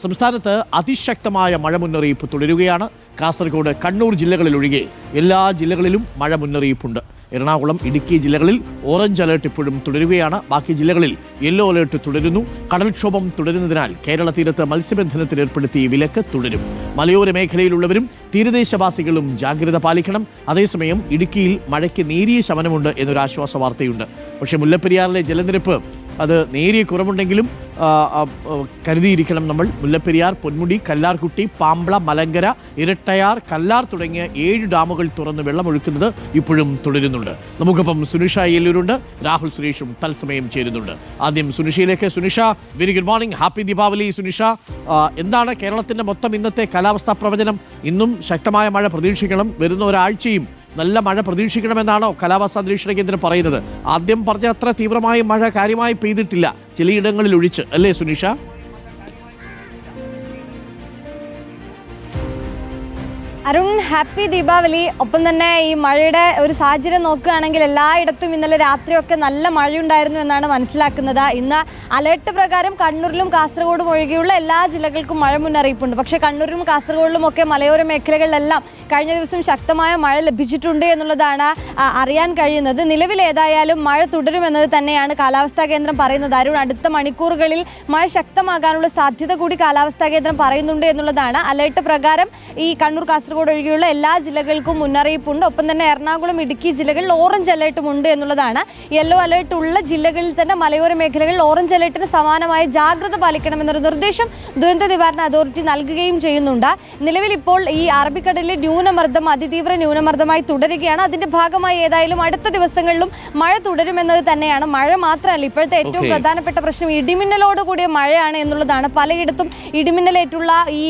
സംസ്ഥാനത്ത് അതിശക്തമായ മഴ മുന്നറിയിപ്പ് തുടരുകയാണ്. കാസർഗോഡ് കണ്ണൂർ ജില്ലകളിലൊഴികെ എല്ലാ ജില്ലകളിലും മഴ മുന്നറിയിപ്പുണ്ട്. എറണാകുളം ഇടുക്കി ജില്ലകളിൽ ഓറഞ്ച് അലേർട്ട് ഇപ്പോഴും തുടരുകയാണ്. ബാക്കി ജില്ലകളിൽ യെല്ലോ അലേർട്ട് തുടരുന്നു. കടൽക്ഷോഭം തുടരുന്നതിനാൽ കേരള തീരത്ത് മത്സ്യബന്ധനത്തിന് ഏർപ്പെടുത്തിയ വിലക്ക് തുടരും. മലയോര മേഖലയിലുള്ളവരും തീരദേശവാസികളും ജാഗ്രത പാലിക്കണം. അതേസമയം ഇടുക്കിയിൽ മഴയ്ക്ക് നേരിയ ശമനമുണ്ട് എന്നൊരു ആശ്വാസ വാർത്തയുണ്ട്. പക്ഷേ മുല്ലപ്പെരിയാറിലെ ജലനിരപ്പ് അത് നേരിയ കുറവുണ്ടെങ്കിലും കരുതിയിരിക്കണം നമ്മൾ. മുല്ലപ്പെരിയാർ പൊന്മുടി കല്ലാർകുട്ടി പാമ്പള മലങ്കര ഇരട്ടയാർ കല്ലാർ തുടങ്ങിയ ഏഴ് ഡാമുകൾ തുറന്ന് വെള്ളമൊഴുക്കുന്നത് ഇപ്പോഴും തുടരുന്നുണ്ട്. നമുക്കൊപ്പം സുനിഷ എല്ലൂരുണ്ട് രാഹുൽ സുരേഷും തത്സമയം ചേരുന്നുണ്ട്. ആദ്യം സുനിഷയിലേക്ക്. Sunisha very good morning happy Deepavali Sunisha. എന്താണ് കേരളത്തിന്റെ മൊത്തം ഇന്നത്തെ കാലാവസ്ഥാ പ്രവചനം? ഇന്നും ശക്തമായ മഴ പ്രതീക്ഷിക്കണം. വരുന്ന ഒരാഴ്ചയും നല്ല മഴ പ്രതീക്ഷിക്കണമെന്നാണോ കാലാവസ്ഥാ നിരീക്ഷണ കേന്ദ്രം പറയുന്നത്? ആദ്യം പറഞ്ഞ അത്ര തീവ്രമായ മഴ കാര്യമായി പെയ്തിട്ടില്ല. ചിലയിടങ്ങളിൽ ഒഴിച്ച്. അല്ലേ സുനിഷ? അരുൺ ഹാപ്പി ദീപാവലി. ഒപ്പം തന്നെ ഈ മഴയുടെ ഒരു സാഹചര്യം നോക്കുകയാണെങ്കിൽ എല്ലായിടത്തും ഇന്നലെ രാത്രിയൊക്കെ നല്ല മഴയുണ്ടായിരുന്നു എന്നാണ് മനസ്സിലാക്കുന്നത്. ഇന്ന് അലേർട്ട് പ്രകാരം കണ്ണൂരിലും കാസർഗോഡും ഒഴികെയുള്ള എല്ലാ ജില്ലകൾക്കും മഴ മുന്നറിയിപ്പുണ്ട്. പക്ഷേ കണ്ണൂരിലും കാസർഗോഡിലും ഒക്കെ മലയോര മേഖലകളിലെല്ലാം കഴിഞ്ഞ ദിവസം ശക്തമായ മഴ ലഭിച്ചിട്ടുണ്ട് എന്നുള്ളതാണ് അറിയാൻ കഴിയുന്നത്. നിലവിൽ ഏതായാലും മഴ തുടരുമെന്നത് തന്നെയാണ് കാലാവസ്ഥാ കേന്ദ്രം പറയുന്നത്. അരുൺ അടുത്ത മണിക്കൂറുകളിൽ മഴ ശക്തമാകാനുള്ള സാധ്യത കൂടി കാലാവസ്ഥാ കേന്ദ്രം പറയുന്നുണ്ട് എന്നുള്ളതാണ് അലേർട്ട് പ്രകാരം ഈ കണ്ണൂർ കാസർഗോഡ് ഒഴികെയുള്ള എല്ലാ ജില്ലകൾക്കും മുന്നറിയിപ്പുണ്ട്. ഒപ്പം തന്നെ എറണാകുളം ഇടുക്കി ജില്ലകളിൽ ഓറഞ്ച് അലേർട്ടും ഉണ്ട് എന്നുള്ളതാണ് യെല്ലോ അലേർട്ട് ഉള്ള ജില്ലകളിൽ തന്നെ മലയോര മേഖലകളിൽ ഓറഞ്ച് അലേർട്ടിന് സമാനമായ ജാഗ്രത പാലിക്കണമെന്നൊരു നിർദ്ദേശം ദുരന്ത നിവാരണ അതോറിറ്റി നൽകുകയും ചെയ്യുന്നുണ്ട്. നിലവിൽ ഇപ്പോൾ ഈ അറബിക്കടലിലെ ന്യൂനമർദ്ദം അതിതീവ്ര ന്യൂനമർദ്ദമായി തുടരുകയാണ്. അതിന്റെ ഭാഗമായി ഏതായാലും അടുത്ത ദിവസങ്ങളിലും മഴ തുടരുമെന്നത് തന്നെയാണ്. മഴ മാത്രമല്ല ഇപ്പോഴത്തെ ഏറ്റവും. പ്രധാനപ്പെട്ട പ്രശ്നം ഇടിമിന്നലോട് കൂടിയ മഴയാണ് എന്നുള്ളതാണ്. പലയിടത്തും ഇടിമിന്നലേറ്റുള്ള ഈ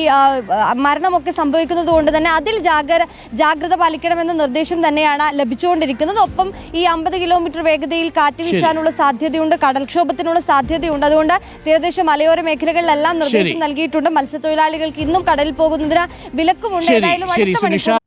മരണമൊക്കെ സംഭവിക്കുന്നത് കൊണ്ട് തന്നെ അതിൽ ജാഗ്ര ജാഗ്രത പാലിക്കണമെന്ന നിർദ്ദേശം തന്നെയാണ് ലഭിച്ചുകൊണ്ടിരിക്കുന്നത്. ഒപ്പം ഈ അമ്പത് കിലോമീറ്റർ വേഗതയിൽ കാറ്റ്. വീശാനുള്ള സാധ്യതയുണ്ട് കടൽക്ഷോഭത്തിനുള്ള സാധ്യതയുണ്ട്. അതുകൊണ്ട് തീരദേശ മലയോര മേഖലകളിലെല്ലാം നിർദ്ദേശം. നൽകിയിട്ടുണ്ട്. മത്സ്യത്തൊഴിലാളികൾക്ക് ഇന്നും കടലിൽ പോകുന്നതിന് വിലക്കുമുണ്ട്. ഏതായാലും അടുത്ത മണിക്കൂർ